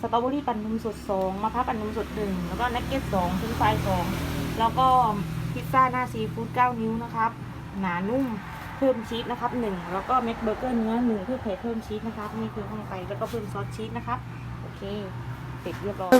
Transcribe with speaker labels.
Speaker 1: สตรอเบอรี่ปั่นนมสดสองมะพร้าวปั่นนมสดหนึ่งแล้วก็นักเก็ตสองชิ้นไฟสองแล้วก็พิซซ่าหน้าซีฟู้ดเก้านิ้วนะครับ หนานุ่มเพิ่มชีสนะครับหนึ่งแล้วก็แม็กเบอร์เกอร์เนื้อหนึ่งเพื่อเพิ่มชีสนะครับนี่คือข้างไปแล้วก็เพิ่มซอสชีสนะครับ โอเคเสร็จเรียบร้อย